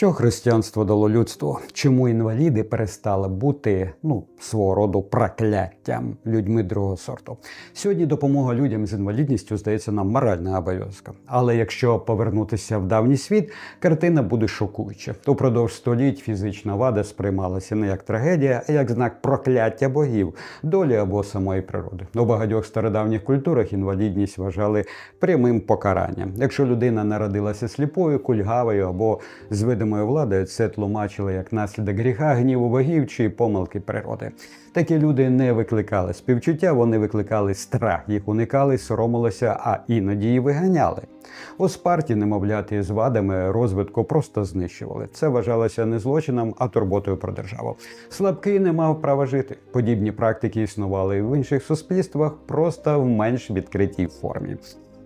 Що християнство дало людству? Чому інваліди перестали бути ну, свого роду прокляттям людьми другого сорту? Сьогодні допомога людям з інвалідністю здається нам моральна обов'язка. Але якщо повернутися в давній світ, картина буде шокуюча. Упродовж століть фізична вада сприймалася не як трагедія, а як знак прокляття богів, долі або самої природи. У багатьох стародавніх культурах інвалідність вважали прямим покаранням. Якщо людина народилася сліпою, кульгавою або з видимою владою, це тлумачили як наслідок гріха, гніву богів чи помилки природи. Такі люди не викликали співчуття, вони викликали страх, їх уникали, соромилися, а іноді і виганяли. У Спарті немовляти з вадами розвитку просто знищували. Це вважалося не злочином, а турботою про державу. Слабкий не мав права жити. Подібні практики існували і в інших суспільствах, просто в менш відкритій формі.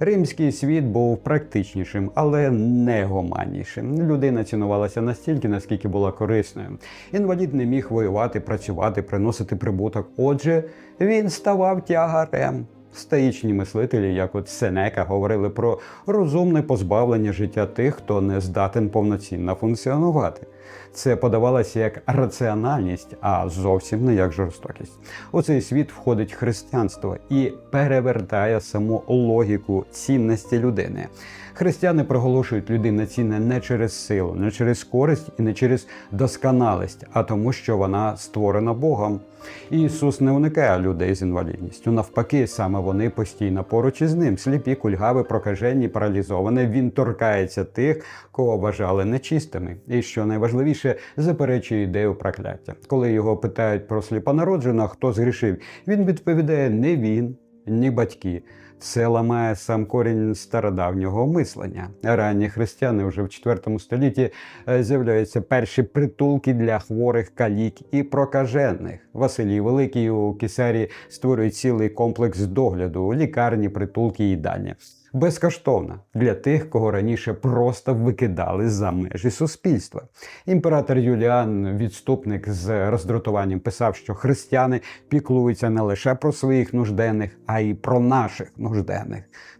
Римський світ був практичнішим, але не гуманнішим. Людина цінувалася настільки, наскільки була корисною. Інвалід не міг воювати, працювати, приносити прибуток. Отже, він ставав тягарем. Стоїчні мислителі, як от Сенека, говорили про розумне позбавлення життя тих, хто не здатен повноцінно функціонувати. Це подавалося як раціональність, а зовсім не як жорстокість. У цей світ входить християнство і перевертає саму логіку цінності людини. Християни проголошують людину цінне не через силу, не через користь і не через досконалість, а тому, що вона створена Богом. Ісус не уникає людей з інвалідністю. Навпаки, саме вони постійно поруч із ним. Сліпі, кульгави, прокажені, паралізовані. Він торкається тих, кого вважали нечистими. І що найважливіше, заперечує ідею прокляття. Коли його питають про сліпонародженого, хто згрішив, він відповідає: не він, ні батьки. Це ламає сам корінь стародавнього мислення. Ранні християни вже в IV столітті е, з'являються перші притулки для хворих калік і прокажених. Василій Великий у Кесарі створює цілий комплекс догляду, лікарні, притулки, і їдальні. Безкоштовно для тих, кого раніше просто викидали за межі суспільства. Імператор Юліан, відступник з роздратуванням, писав, що християни піклуються не лише про своїх нужденних, а й про наших нужденних.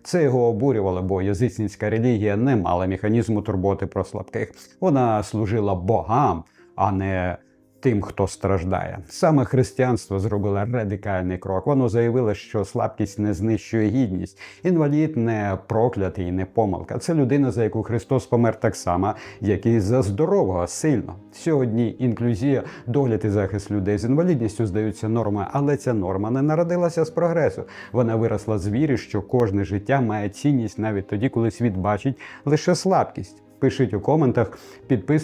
Це його обурювало, бо язичницька релігія не мала механізму турботи про слабких. Вона служила богам, а не тим, хто страждає. Саме християнство зробило радикальний крок. Воно заявило, що слабкість не знищує гідність. Інвалід не проклятий, не помилка. Це людина, за яку Христос помер так само, як і за здорового, сильно. Сьогодні інклюзія, догляд і захист людей з інвалідністю здаються нормою, але ця норма не народилася з прогресу. Вона виросла з віри, що кожне життя має цінність навіть тоді, коли світ бачить лише слабкість. Пишіть у коментах, підписуйтесь.